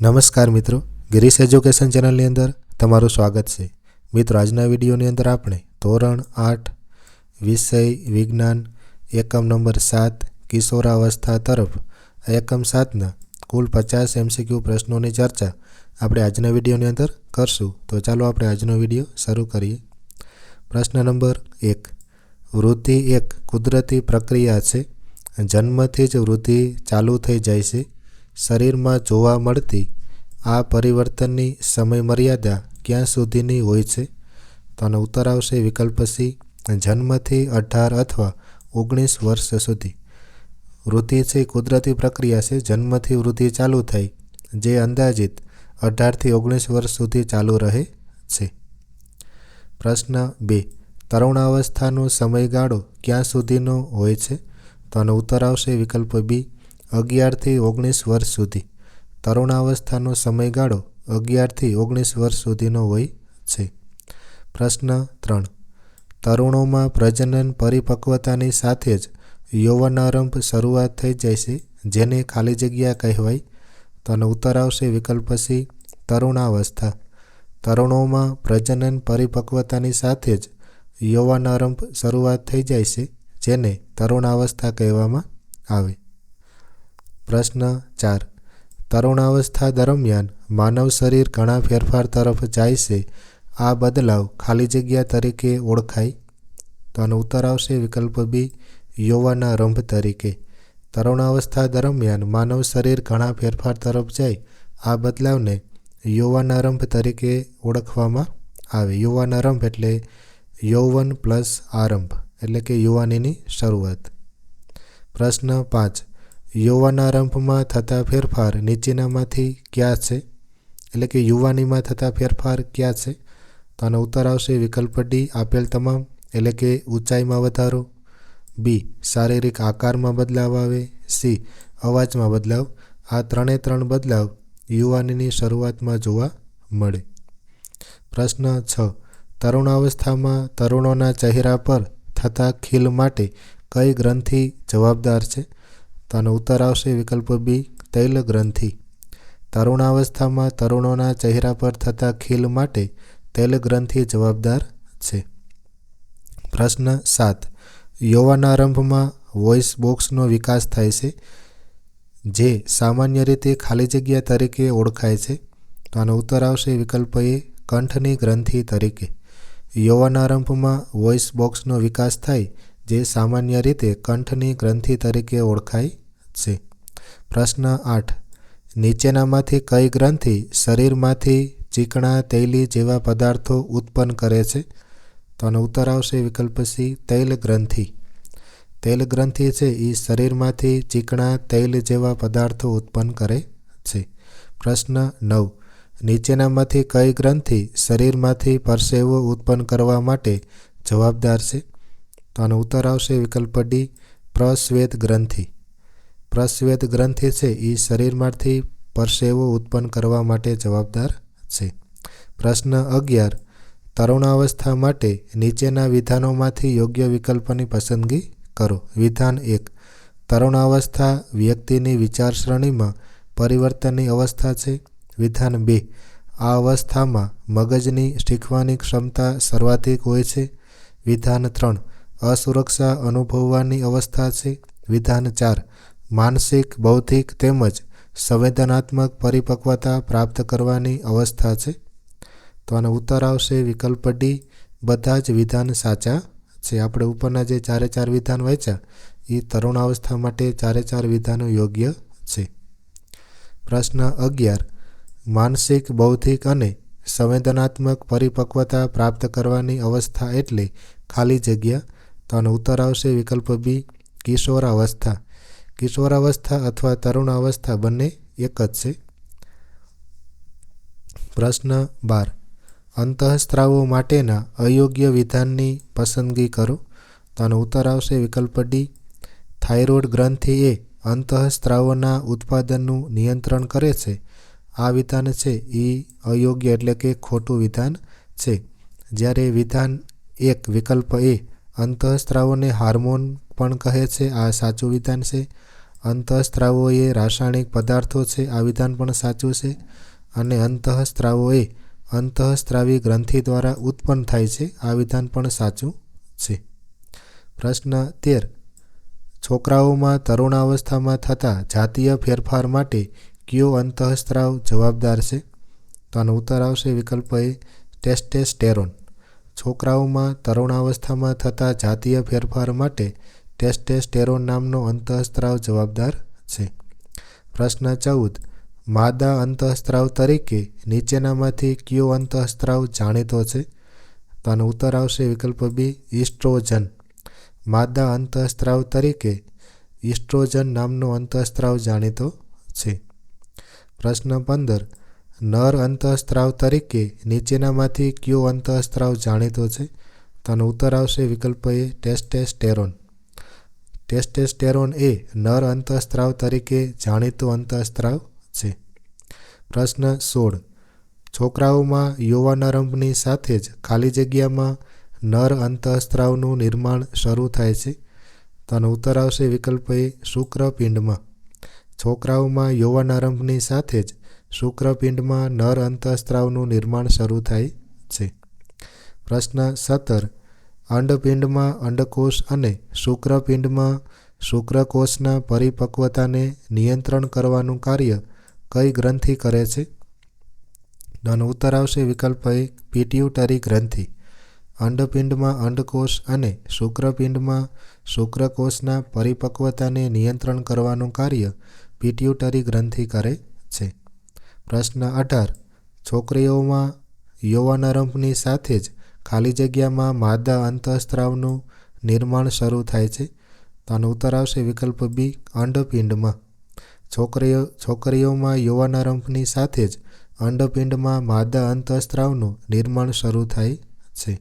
નમસ્કાર મિત્રો, ગિરીશ એજ્યુકેશન ચેનલની અંદર તમારું સ્વાગત છે. મિત્રો, આજના વિડીયોની અંદર આપણે ધોરણ આઠ, વિષય વિજ્ઞાન, એકમ નંબર સાત કિશોરાવસ્થા તરફ, એકમ સાતના કુલ પચાસ એમસીક્યુ પ્રશ્નોની ચર્ચા આપણે આજના વિડીયોની અંદર કરશું. તો ચાલો આપણે આજનો વીડિયો શરૂ કરીએ. પ્રશ્ન નંબર એક, વૃદ્ધિ એક કુદરતી પ્રક્રિયા છે. જન્મથી જ વૃદ્ધિ ચાલુ થઈ જાય છે. શરીરમાં જોવા મળતી આ પરિવર્તનની સમયમર્યાદા ક્યાં સુધીની હોય છે? તો આનો ઉત્તર આવશે વિકલ્પ સી, જન્મથી અઢાર અથવા ઓગણીસ વર્ષ સુધી. વૃદ્ધિ છે કુદરતી પ્રક્રિયા છે, જન્મથી વૃદ્ધિ ચાલુ થાય જે અંદાજિત અઢારથી ઓગણીસ વર્ષ સુધી ચાલુ રહે છે. પ્રશ્ન બે, તરુણાવસ્થાનો સમયગાળો ક્યાં સુધીનો હોય છે? તો આનો ઉત્તર આવશે વિકલ્પ બી અગિયારથી ઓગણીસ વર્ષ સુધી. તરુણાવસ્થાનો સમયગાળો અગિયારથી ઓગણીસ વર્ષ સુધીનો હોય છે. પ્રશ્ન ત્રણ. તરુણોમાં પ્રજનન પરિપક્વતાની સાથે જ યૌવનારંભ શરૂઆત થઈ જાય છે જેને ખાલી જગ્યા કહેવાય. તેનો ઉત્તર આવશે વિકલ્પ સી, તરુણાવસ્થા. તરુણોમાં પ્રજનન પરિપક્વતાની સાથે જ યૌવનારંભ શરૂઆત થઈ જાય છે જેને તરુણાવસ્થા કહેવામાં આવે. પ્રશ્ન ચાર. તરુણાવસ્થા દરમિયાન માનવ શરીર ઘણા ફેરફાર તરફ જાય છે. આ બદલાવ ખાલી જગ્યા તરીકે ઓળખાય? તો આનો ઉત્તર આવશે વિકલ્પ બી યુવાના રંભ તરીકે. તરુણાવસ્થા દરમિયાન માનવ શરીર ઘણા ફેરફાર તરફ જાય. આ બદલાવને યુવાના રંભ તરીકે ઓળખવામાં આવે. યૌવનારંભ એટલે યૌવન પ્લસ આરંભ, એટલે કે યુવાનીની શરૂઆત. પ્રશ્ન પાંચ. યૌવનારંભમાં થતા ફેરફાર નીચેનામાંથી ક્યાં છે? એટલે કે યુવાનીમાં થતા ફેરફાર ક્યાં છે? તો આનો ઉત્તર આવશે વિકલ્પ ડી આપેલ તમામ. એટલે કે ઊંચાઈમાં વધારો. બી શારીરિક આકારમાં બદલાવ આવે. સી અવાજમાં બદલાવ. આ ત્રણે ત્રણ બદલાવ યુવાનીની શરૂઆતમાં જોવા મળે. પ્રશ્ન છ. તરુણાવસ્થામાં તરુણોના ચહેરા પર થતા ખીલ માટે કઈ ગ્રંથિ જવાબદાર છે? તો આનો ઉત્તર આવશે વિકલ્પ બી તૈલ ગ્રંથિ. તરુણાવસ્થામાં તરુણોના ચહેરા પર થતા ખીલ માટે તૈલ ગ્રંથિ જવાબદાર છે. પ્રશ્ન સાત. યૌવનારંભમાં વોઇસ બોક્સનો વિકાસ થાય છે, જે સામાન્ય રીતે ખાલી જગ્યા તરીકે ઓળખાય છે. તો આનો ઉત્તર આવશે વિકલ્પ એ કંઠની ગ્રંથિ તરીકે. યૌવનારંભમાં વોઇસ બોક્સનો વિકાસ થાય, જે સામાન્ય રીતે કંઠની ગ્રંથિ તરીકે ઓળખાય છે. પ્રશ્ન આઠ. નીચેનામાંથી કઈ ગ્રંથિ શરીરમાંથી ચીકણા, તૈલી જેવા પદાર્થો ઉત્પન્ન કરે છે? તો આનો ઉત્તર આવશે વિકલ્પ સી, તૈલ ગ્રંથિ. તૈલ ગ્રંથિ છે એ શરીરમાંથી ચીકણા, તૈલ જેવા પદાર્થો ઉત્પન્ન કરે છે. પ્રશ્ન નવ. નીચેનામાંથી કઈ ગ્રંથિ શરીરમાંથી પરસેવો ઉત્પન્ન કરવા માટે જવાબદાર છે? તો આનો ઉત્તર આવશે વિકલ્પ ડી પ્રશ્વેત ગ્રંથિ. પ્રશ્વેત ગ્રંથિ છે, એ શરીરમાંથી પરસેવો ઉત્પન્ન કરવા માટે જવાબદાર છે. પ્રશ્ન અગિયાર. તરુણાવસ્થા માટે નીચેના વિધાનોમાંથી યોગ્ય વિકલ્પની પસંદગી કરો. વિધાન એક. તરુણાવસ્થા વ્યક્તિની વિચારસરણીમાં પરિવર્તનની અવસ્થા છે. વિધાન બે. આ અવસ્થામાં મગજની શીખવાની ક્ષમતા સર્વાધિક હોય છે. વિધાન ત્રણ. અસુરક્ષા અનુભવવાની અવસ્થા છે. વિધાન ચાર. માનસિક, બૌદ્ધિક તેમજ સંવેદનાત્મક પરિપક્વતા પ્રાપ્ત કરવાની અવસ્થા છે. તો આનો ઉત્તર આવશે વિકલ્પ ડી બધા જ વિધાન સાચા છે. આપણે ઉપરના જે ચારે ચાર વિધાન વાંચ્યા, એ તરુણાવસ્થા માટે ચારે ચાર વિધાનો યોગ્ય છે. પ્રશ્ન અગિયાર, માનસિક, બૌદ્ધિક અને સંવેદનાત્મક પરિપક્વતા પ્રાપ્ત કરવાની અવસ્થા એટલે ખાલી જગ્યા? તો આનો ઉત્તર આવશે વિકલ્પ બી કિશોરાવસ્થા. કિશોરાવસ્થા અથવા તરુણાવસ્થા બંને એક જ છે? પ્રશ્ન બાર. અંતઃસ્ત્રાવો માટેના અયોગ્ય વિધાનની પસંદગી કરો. તો ઉત્તર આવશે વિકલ્પ ડી થાઇરોઇડ ગ્રંથિ એ અંતઃસ્ત્રાવોના ઉત્પાદનનું નિયંત્રણ કરે છે. આ વિધાન છે એ અયોગ્ય એટલે કે ખોટું વિધાન છે. જ્યારે વિધાન એક વિકલ્પ એ અંતઃસ્ત્રાવોને હાર્મોન પણ કહે છે, આ સાચું વિધાન છે. અંતઃસ્ત્રાવો એ રાસાયણિક પદાર્થો છે, આ વિધાન પણ સાચું છે. અને અંતઃસ્ત્રાવો એ અંતઃસ્ત્રાવી ગ્રંથિ દ્વારા ઉત્પન્ન થાય છે, આ વિધાન પણ સાચું છે. પ્રશ્ન તેર. છોકરાઓમાં તરુણાવસ્થામાં થતા જાતીય ફેરફાર માટે કયો અંતઃસ્ત્રાવ જવાબદાર છે? તો આનો ઉત્તર આવશે વિકલ્પ એ, ટેસ્ટેસ્ટેરોન. છોકરાઓમાં તરુણાવસ્થામાં થતા જાતીય ફેરફાર માટે ટેસ્ટેસ્ટેરોન નામનો અંતઃસ્ત્રાવ જવાબદાર છે. પ્રશ્ન ચૌદ. માદા અંતઃસ્ત્રાવ તરીકે નીચેનામાંથી કયો અંતઃસ્ત્રાવ જાણીતો છે? તો આનો ઉત્તર આવશે વિકલ્પ બી ઇસ્ટ્રોજન માદા અંતઃસ્ત્રાવ તરીકે ઇસ્ટ્રોજન નામનો અંતઃસ્ત્રાવ જાણીતો છે. પ્રશ્ન પંદર. નર અંતઃસ્ત્રાવ તરીકે નીચેનામાંથી કયો અંતઃસ્ત્રાવ જાણીતો છે? તો આનો ઉત્તર આવશે વિકલ્પ એ, ટેસ્ટેસ્ટેરોન. ટેસ્ટેસ્ટેરોન એ નર અંતઃસ્ત્રાવ તરીકે જાણીતો અંતઃસ્ત્રાવ છે. પ્રશ્ન સોળ. છોકરાઓમાં યુવાનારંભની સાથે જ ખાલી જગ્યામાં નર અંતઃસ્ત્રાવનું નિર્માણ શરૂ થાય છે. તેનો ઉત્તર આવશે વિકલ્પ એ શુક્રપિંડમાં. છોકરાઓમાં યુવાનારંભની સાથે જ શુક્રપિંડમાં નર અંતઃસ્ત્રાવનું નિર્માણ શરૂ થાય છે. પ્રશ્ન સત્તર. અંડપિંડમાં અંડકોષ અને શુક્રપિંડમાં શુક્રકોષના પરિપક્વતાને નિયંત્રણ કરવાનું કાર્ય કઈ ગ્રંથિ કરે છે? આનો ઉત્તર આવશે વિકલ્પ એ, પિટ્યુટરી ગ્રંથિ. અંડપિંડમાં અંડકોષ અને શુક્રપિંડમાં શુક્રકોષના પરિપક્વતાને નિયંત્રણ કરવાનું કાર્ય પિટ્યુટરી ગ્રંથિ કરે છે. પ્રશ્ન અઢાર. છોકરીઓમાં યૌવનારંભની સાથે જ ખાલી જગ્યામાં માદા અંતઃસ્ત્રાવનું નિર્માણ શરૂ થાય છે. તો આનો ઉત્તર આવશે વિકલ્પ બી, અંડપિંડમાં. છોકરીઓ, છોકરીઓમાં યુવાનારંભની સાથે જ અંડપિંડમાં માદા અંતઃસ્ત્રાવનું નિર્માણ શરૂ થાય છે.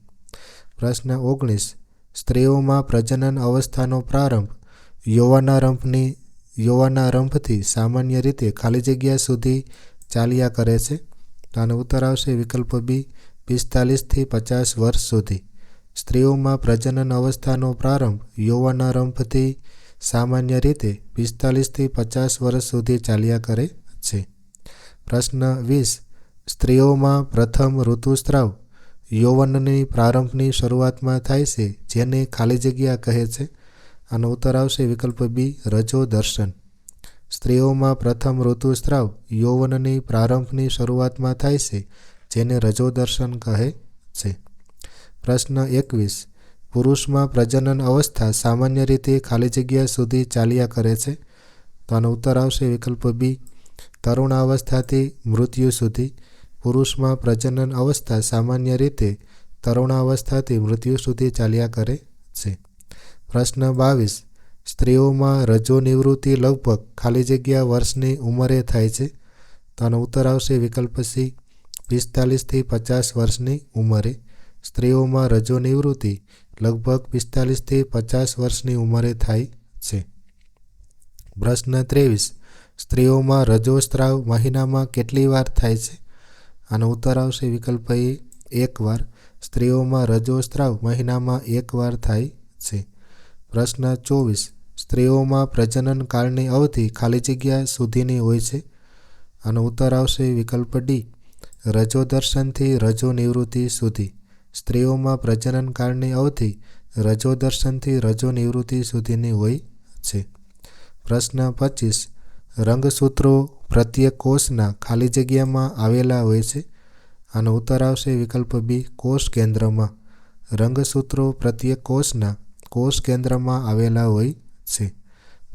પ્રશ્ન ઓગણીસ. સ્ત્રીઓમાં પ્રજનન અવસ્થાનો પ્રારંભ. યુવાનારંભની યુવાનારંભથી સામાન્ય રીતે ખાલી જગ્યા સુધી ચાલ્યા કરે છે. તો આનો ઉત્તર આવશે વિકલ્પ બી પિસ્તાલીસથી પચાસ વર્ષ સુધી. સ્ત્રીઓમાં પ્રજનન અવસ્થાનો પ્રારંભ યૌવનારંભથી સામાન્ય રીતે પિસ્તાલીસથી પચાસ વર્ષ સુધી ચાલ્યા કરે છે. પ્રશ્ન વીસ. સ્ત્રીઓમાં પ્રથમ ઋતુસ્ત્રાવ યૌવનની પ્રારંભની શરૂઆતમાં થાય છે, જેને ખાલી જગ્યા કહે છે. આનો ઉત્તર આવશે વિકલ્પ બી, રજો દર્શન. સ્ત્રીઓમાં પ્રથમ ઋતુસ્ત્રાવ યૌવનની પ્રારંભની શરૂઆતમાં થાય છે જેને રજો દર્શન કહે છે. પ્રશ્ન એકવીસ. પુરુષમાં પ્રજનન અવસ્થા સામાન્ય રીતે ખાલી જગ્યા સુધી ચાલ્યા કરે છે? તો આનો ઉત્તર આવશે વિકલ્પ બી. તરુણાવસ્થાથી મૃત્યુ સુધી. પુરુષમાં પ્રજનન અવસ્થા સામાન્ય રીતે તરુણાવસ્થાથી મૃત્યુ સુધી ચાલ્યા કરે છે. પ્રશ્ન બાવીસ. સ્ત્રીઓમાં રજો નિવૃત્તિ લગભગ ખાલી જગ્યા વર્ષની ઉંમરે થાય છે? તો આનો ઉત્તર આવશે વિકલ્પ સી. પિસ્તાલીસથી પચાસ વર્ષની ઉંમરે સ્ત્રીઓમાં રજો નિવૃત્તિ લગભગ પિસ્તાલીસથી પચાસ વર્ષની ઉંમરે થાય છે. પ્રશ્ન ત્રેવીસ, સ્ત્રીઓમાં રજોસ્ત્રાવ મહિનામાં કેટલી વાર થાય છે? આનો ઉત્તર આવશે વિકલ્પ એ એક વાર. સ્ત્રીઓમાં રજોસ્ત્રાવ મહિનામાં એક વાર થાય છે. પ્રશ્ન ચોવીસ, સ્ત્રીઓમાં પ્રજનન કાળની અવધિ ખાલી જગ્યા સુધીની હોય છે? આનો ઉત્તર આવશે વિકલ્પ ડી. રજો દર્શનથી રજો નિવૃત્તિ સુધી. સ્ત્રીઓમાં પ્રજનન કાળની અવધિ રજો દર્શનથી રજો નિવૃત્તિ સુધીની હોય છે. પ્રશ્ન પચીસ. રંગસૂત્રો પ્રત્યેક કોષના ખાલી જગ્યામાં આવેલા હોય છે? આનો ઉત્તર આવશે વિકલ્પ બી, કોષ કેન્દ્રમાં. રંગસૂત્રો પ્રત્યેક કોષના કોષ કેન્દ્રમાં આવેલા હોય છે.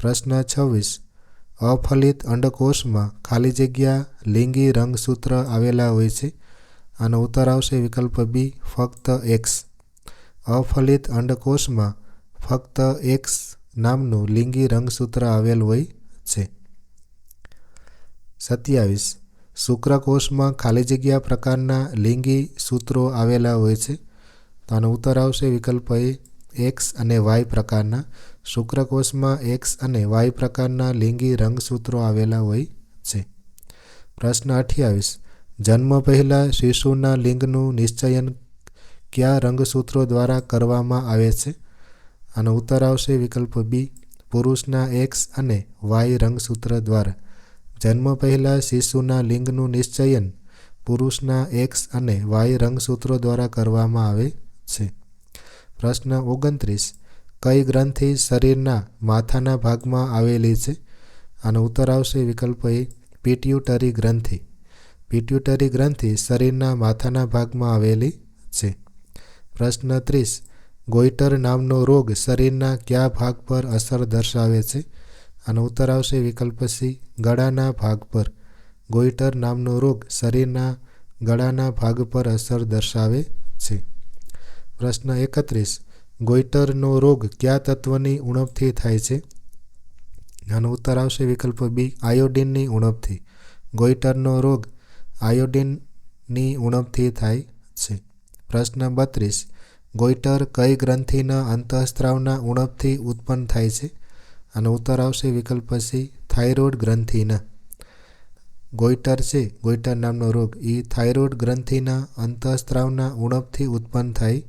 પ્રશ્ન છવ્વીસ. અફલિત અંડકોષમાં ખાલી જગ્યા લિંગી રંગસૂત્ર આવેલા હોય છે. આનો ઉત્તર આવશે વિકલ્પ બી ફક્ત એક્સ અફલિત અંડકોષમાં ફક્ત એક્સ નામનું લિંગી રંગસૂત્ર આવેલ હોય છે. સત્યાવીસ. શુક્રકોષમાં ખાલી જગ્યા પ્રકારના લિંગી સૂત્રો આવેલા હોય છે. તો આનો ઉત્તર આવશે વિકલ્પ એ એક્સ અને વાય પ્રકારના શુક્રકોષમાં એક્સ અને વાય પ્રકારના લિંગી રંગસૂત્રો આવેલા હોય છે. પ્રશ્ન અઠ્યાવીસ. જન્મ પહેલાં શિશુના લિંગનું નિશ્ચયન કયા રંગસૂત્રો દ્વારા કરવામાં આવે છે? આનો ઉત્તર આવશે વિકલ્પ બી. પુરુષના એક્સ અને વાય રંગસૂત્ર દ્વારા. જન્મ પહેલાં શિશુના લિંગનું નિશ્ચયન પુરુષના એક્સ અને વાય રંગસૂત્રો દ્વારા કરવામાં આવે છે. પ્રશ્ન ઓગણત્રીસ. કઈ ગ્રંથિ શરીરના માથાના ભાગમાં આવેલી છે? આનો ઉત્તર આવશે વિકલ્પ એ પિટ્યુટરી ગ્રંથિ. પિટ્યુટરી ગ્રંથિ શરીરના માથાના ભાગમાં આવેલી છે. પ્રશ્ન ત્રીસ. ગોઈટર નામનો રોગ શરીરના કયા ભાગ પર અસર દર્શાવે છે? આનો ઉત્તર આવશે વિકલ્પ સી, ગળાના ભાગ પર. ગોઈટર નામનો રોગ શરીરના ગળાના ભાગ પર અસર દર્શાવે છે. પ્રશ્ન એકત્રીસ. ગોઈટરનો રોગ કયા તત્વની ઉણપથી થાય છે? આનો ઉત્તર આવશે વિકલ્પ બી આયોડિનની ઉણપથી. ગોઈટરનો રોગ આયોડિનની ઉણપથી થાય છે. પ્રશ્ન બત્રીસ. ગોઈટર કઈ ગ્રંથિના અંતઃસ્ત્રાવના ઉણપથી ઉત્પન્ન થાય છે? આનો ઉત્તર આવશે વિકલ્પ સી થાઇરોઇડ ગ્રંથિના. ગોઈટર છે, ગોઈટર નામનો રોગ. એ થાઇરોઇડ ગ્રંથિના અંતઃસ્ત્રાવના ઉણપથી ઉત્પન્ન થાય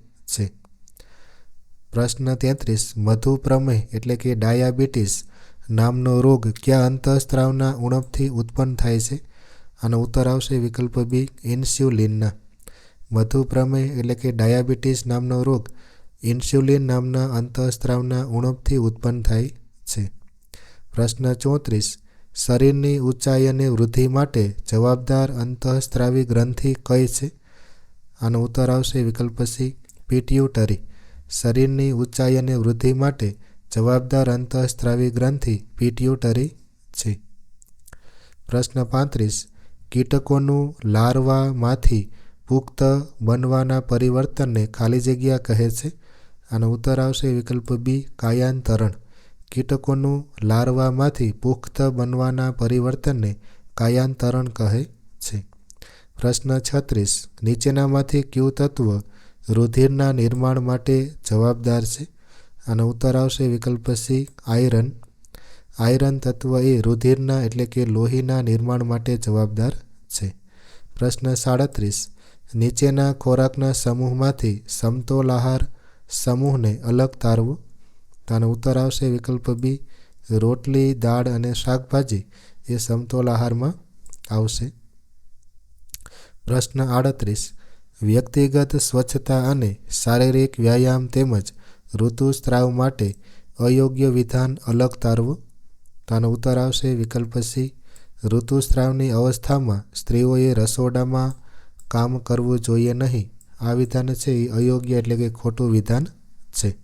પ્રશ્ન તેત્રીસ મધુપ્રમેહ એટલે કે ડાયાબિટીસ નામનો રોગ કયા અંતઃસ્ત્રાવના ઉણપથી ઉત્પન્ન થાય છે? આનો ઉત્તર આવશે વિકલ્પ બી, ઇન્સ્યુલિનના. મધુપ્રમેહ એટલે કે ડાયાબિટીસ નામનો રોગ ઇન્સ્યુલિન નામના અંતઃસ્ત્રાવના ઉણપથી ઉત્પન્ન થાય છે. પ્રશ્ન ચોત્રીસ, શરીરની ઊંચાઈ અને વૃદ્ધિ માટે જવાબદાર અંતઃસ્ત્રાવી ગ્રંથિ કઈ છે? આનો ઉત્તર આવશે વિકલ્પ સી, પિટ્યુટરી. શરીરની ઊંચાઈ અને વૃદ્ધિ માટે જવાબદાર અંતઃસ્ત્રાવી ગ્રંથિ પિટ્યુટરી છે. પ્રશ્ન પાંત્રીસ. કીટકોનું લાર્વામાંથી પુખ્ત બનવાના પરિવર્તનને ખાલી જગ્યા કહે છે? આનો ઉત્તર આવશે વિકલ્પ બી, કાયાંતરણ. કીટકોનું લાર્વામાંથી પુખ્ત બનવાના પરિવર્તનને કાયાંતરણ કહે છે. પ્રશ્ન છત્રીસ. નીચેનામાંથી કયું તત્વ રુધિરના નિર્માણ માટે જવાબદાર છે. આનો ઉત્તર આવશે વિકલ્પ સી, આયરન. આયરન તત્વ એ રુધિરના એટલે કે લોહીના નિર્માણ માટે જવાબદાર છે. પ્રશ્ન સાડત્રીસ. નીચેના ખોરાકના સમૂહમાંથી સમતોલ આહાર સમૂહને અલગ તારવો. તાનો ઉત્તર આવશે વિકલ્પ બી, રોટલી, દાળ અને શાકભાજી એ સમતોલ આહારમાં આવશે. પ્રશ્ન આડત્રીસ. વ્યક્તિગત સ્વચ્છતા અને શારીરિક વ્યાયામ તેમજ ઋતુસ્ત્રાવ માટે અયોગ્ય વિધાન અલગ તારવો? આનો ઉત્તર આવશે વિકલ્પ સી ઋતુસ્ત્રાવની અવસ્થામાં સ્ત્રીઓએ રસોડામાં કામ કરવું જોઈએ નહીં. આ વિધાન છે એ અયોગ્ય એટલે કે ખોટું વિધાન છે.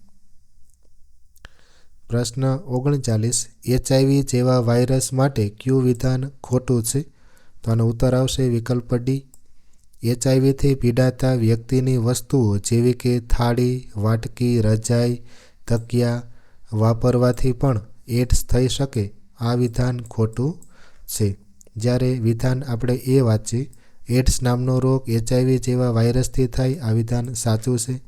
પ્રશ્ન ઓગણચાલીસ. એચઆઈવી જેવા વાયરસ માટે ક્યુ વિધાન ખોટું છે? તો આનો ઉત્તર આવશે વિકલ્પ ડી એચઆઈવીથી પીડાતા વ્યક્તિની વસ્તુઓ જેવી કે થાળી, વાટકી, રજાઈ, તકિયા વાપરવાથી પણ એડ્સ થઈ શકે. આ વિધાન ખોટું છે. જ્યારે વિધાન આપણે એ વાંચીએ, એડ્સ નામનો રોગ એચઆઈવી જેવા વાયરસથી થાય, આ વિધાન સાચું છે.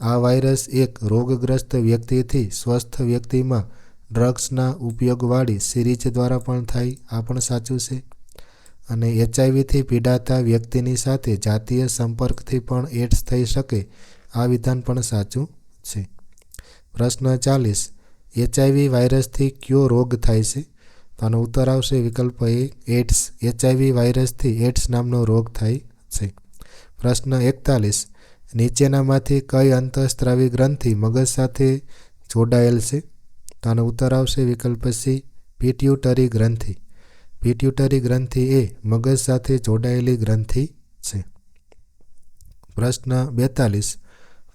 આ વાયરસ એક રોગગ્રસ્ત વ્યક્તિથી સ્વસ્થ વ્યક્તિમાં ડ્રગ્સના ઉપયોગવાળી સિરીજ દ્વારા પણ થાય, આ પણ સાચું છે. અને એચઆઈવીથી પીડાતા વ્યક્તિની સાથે જાતીય સંપર્કથી પણ એડ્સ થઈ શકે, આ વિધાન પણ સાચું છે. પ્રશ્ન ચાલીસ એચઆઈવી વાયરસથી કયો રોગ થાય છે? તો આનો ઉત્તર આવશે વિકલ્પ એ, એડ્સ. એચઆઈવી વાયરસથી એડ્સ નામનો રોગ થાય છે. પ્રશ્ન એકતાલીસ, નીચેનામાંથી કઈ અંતઃસ્ત્રાવી ગ્રંથિ મગજ સાથે જોડાયેલ છે? તો આનો ઉત્તર આવશે વિકલ્પ સી, પિટ્યુટરી ગ્રંથિ. પિટ્યુટરી ગ્રંથિ એ મગજ સાથે જોડાયેલી ગ્રંથિ છે. પ્રશ્ન બેતાલીસ.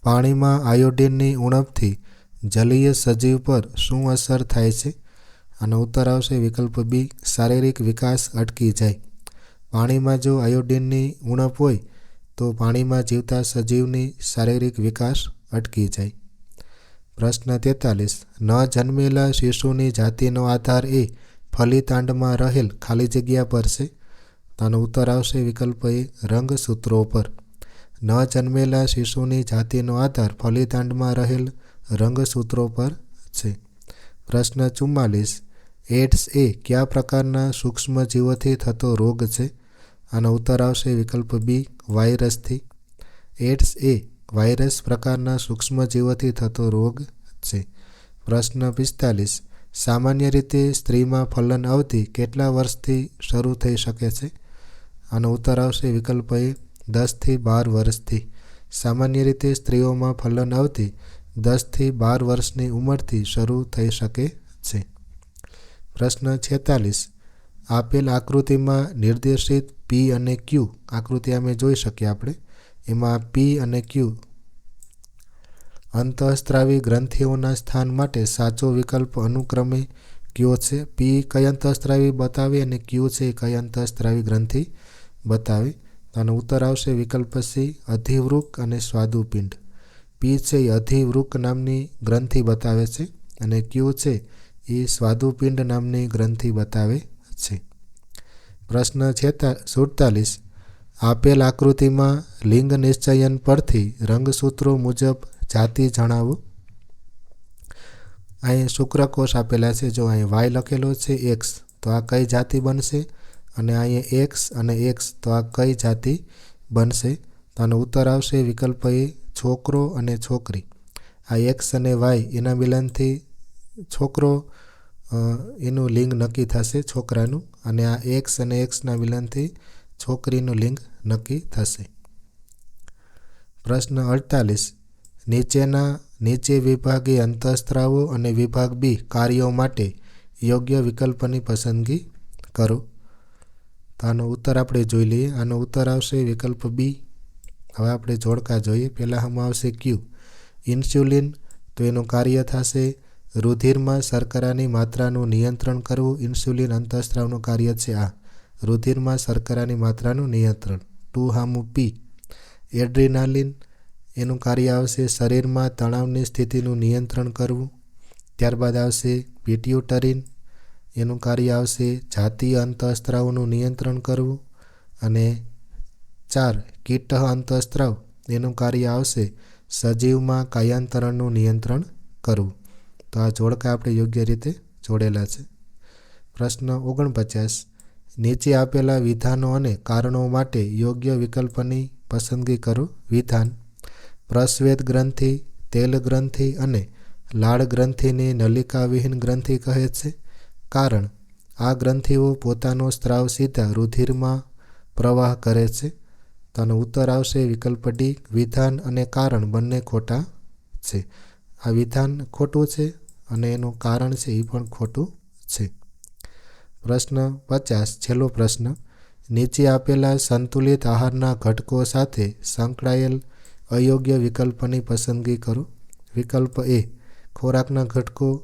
પાણીમાં આયોડિનની ઉણપથી જલીય સજીવ પર શું અસર થાય છે? આનો ઉત્તર આવશે વિકલ્પ બી શારીરિક વિકાસ અટકી જાય. પાણીમાં જો આયોડિનની ઉણપ હોય, તો પાણીમાં જીવતા સજીવની શારીરિક વિકાસ અટકી જાય. પ્રશ્ન તેતાલીસ. ન જન્મેલા શિશુની જાતિનો આધાર એ ફલિતાંડમાં રહેલ ખાલી જગ્યા પર છે. આનો ઉત્તર આવશે વિકલ્પ એ રંગસૂત્રો પર. ન જન્મેલા શિશુની જાતિનો આધાર ફલિતાંડમાં રહેલ રંગસૂત્રો પર છે. પ્રશ્ન ચુમ્માલીસ. એડ્સ એ કયા પ્રકારના સૂક્ષ્મજીવોથી થતો રોગ છે? આનો ઉત્તર આવશે વિકલ્પ બી, વાયરસથી. એડ્સ એ વાયરસ પ્રકારના સૂક્ષ્મજીવોથી થતો રોગ છે. પ્રશ્ન પિસ્તાલીસ. સામાન્ય રીતે સ્ત્રીમાં ફલન અવધિ કેટલા વર્ષથી શરૂ થઈ શકે છે? આનો ઉત્તર આવશે વિકલ્પ એ, દસથી બાર વર્ષથી. સામાન્ય રીતે સ્ત્રીઓમાં ફલન અવધિ દસથી બાર વર્ષની ઉંમરથી શરૂ થઈ શકે છે. પ્રશ્ન છેતાલીસ. આપેલ આકૃતિમાં નિર્દેશિત પી અને ક્યુ આકૃતિ અમે જોઈ શકીએ આપણે? એમાં પી અને ક્યુ અંતઃસ્ત્રાવી ગ્રંથિઓના સ્થાન માટે સાચો વિકલ્પ અનુક્રમે કયો છે? પી કઈ અંતઃસ્ત્રાવી બતાવી અને ક્યુ છે? એ કઈ અંતઃસ્ત્રાવી ગ્રંથિ બતાવી અને ઉત્તર આવશે વિકલ્પ સી અધિવૃક અને સ્વાદુપિંડ. પી છે એ અધિવૃક નામની ગ્રંથિ બતાવે છે અને ક્યુ છે એ સ્વાદુપિંડ નામની ગ્રંથિ બતાવે છે. પ્રશ્ન છેતા, સુડતાલીસ. આપેલ આકૃતિમાં લિંગ નિશ્ચયન પરથી રંગસૂત્રો મુજબ જાતિ જણાવો. અહીં શુક્રકોષ આપેલા છે. જો અહીં વાય લખેલો છે એક્સ તો આ કઈ જાતિ બનશે? અને અહીંયા એક્સ અને એક્સ તો આ કઈ જાતિ બનશે? તો આનો ઉત્તર આવશે વિકલ્પ એ, છોકરો અને છોકરી. આ એક્સ અને વાય એના મિલનથી છોકરો એનું લિંગ નક્કી થશે છોકરાનું. અને આ એક્સ અને એક્સના મિલનથી છોકરીનું લિંગ નક્કી થશે. પ્રશ્ન અડતાલીસ. નીચેના, નીચે વિભાગે અંતઃસ્ત્રાવો અને વિભાગ બી કાર્યો માટે યોગ્ય વિકલ્પની પસંદગી કરો. તો આનો ઉત્તર આપણે જોઈ લઈએ. આનો ઉત્તર આવશે વિકલ્પ બી. હવે આપણે જોડકા જોઈએ. પહેલાં આમાં આવશે ક્યુ. ઇન્સ્યુલિન, તો એનું કાર્ય થશે રુધિરમાં શર્કરાની માત્રાનું નિયંત્રણ કરવું. ઇન્સ્યુલિન અંતઃસ્ત્રાવનું કાર્ય છે આ. રુધિરમાં શર્કરાની માત્રાનું નિયંત્રણ. ટુ હામુ પી. એડ્રીનાલિન એનું કાર્ય આવશે શરીરમાં તણાવની સ્થિતિનું નિયંત્રણ કરવું. ત્યારબાદ આવશે પિટ્યુટરિન. એનું કાર્ય આવશે જાતીય અંતઃસ્ત્રાવનું નિયંત્રણ કરવું. અને ચાર, કીટ અંતઃસ્ત્રાવ. એનું કાર્ય આવશે સજીવમાં કાયાંતરણનું નિયંત્રણ કરવું. તો આ જોડકા આપણે યોગ્ય રીતે જોડેલા છે. પ્રશ્ન ઓગણપચાસ. નીચે આપેલા વિધાનો અને કારણો માટે યોગ્ય વિકલ્પની પસંદગી કરો. વિધાન. પ્રસ્વેદ ગ્રંથિ, તેલ ગ્રંથિ અને લાળ ગ્રંથિને નલિકાવિહીન ગ્રંથિ કહે છે. કારણ, આ ગ્રંથિઓ પોતાનો સ્ત્રાવ સીધા રુધિરમાં પ્રવાહ કરે છે. તેનો ઉત્તર આવશે વિકલ્પ ડી વિધાન અને કારણ બંને ખોટા છે. આ વિધાન ખોટું છે અને એનું કારણ છે એ પણ ખોટું છે. પ્રશ્ન પચાસ, છેલ્લો પ્રશ્ન. નીચે આપેલા સંતુલિત આહારના ઘટકો સાથે સંકળાયેલ અયોગ્ય વિકલ્પની પસંદગી કરો. વિકલ્પ એ, ખોરાકના ઘટકો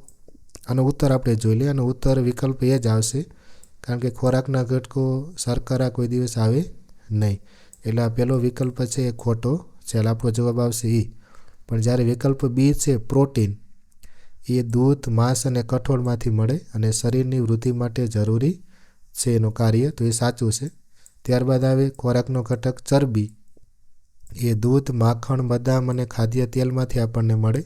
આનો ઉત્તર આપણે જોઈ લઈએ અને ઉત્તર વિકલ્પ એ જ આવશે. કારણ કે ખોરાકના ઘટકો શર્કરા કોઈ દિવસ આવે નહીં. એટલે આ પહેલો વિકલ્પ છે એ ખોટો. છે આપણો જવાબ આવશે એ પણ જ્યારે વિકલ્પ બી છે પ્રોટીન, એ દૂધ, માંસ અને કઠોળમાંથી મળે અને શરીરની વૃદ્ધિ માટે જરૂરી છે એનું કાર્ય, તો એ સાચું છે. ત્યારબાદ આવે ખોરાકનો ઘટક ચરબી. એ દૂધ, માખણ, બદામ અને ખાદ્ય તેલમાંથી આપણને મળે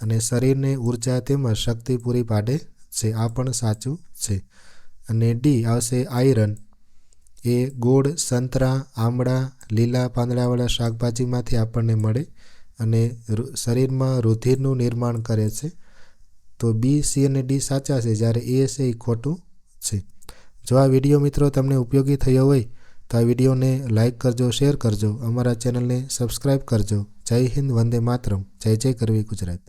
અને શરીરને ઊર્જા તેમજ શક્તિ પૂરી પાડે છે. આ પણ સાચું છે. અને ડી આવશે આયરન. એ ગોળ, સંતરા, આમળા, લીલા પાંદડાવાળા શાકભાજીમાંથી આપણને મળે અને શરીરમાં રુધિરનું નિર્માણ કરે છે. તો બી સી અને ડી સાચા છે, જ્યારે એ છે એ ખોટું છે. જો આ વીડિયો મિત્રો તમને ઉપયોગી થયો હોય તો આ વિડીયોને લાઇક કરજો, શેર કરજો, અમારા ચેનલને સબસ્ક્રાઈબ કરજો. જય હિન્દ, વંદે માતરમ. જય જય કરવી ગુજરાત.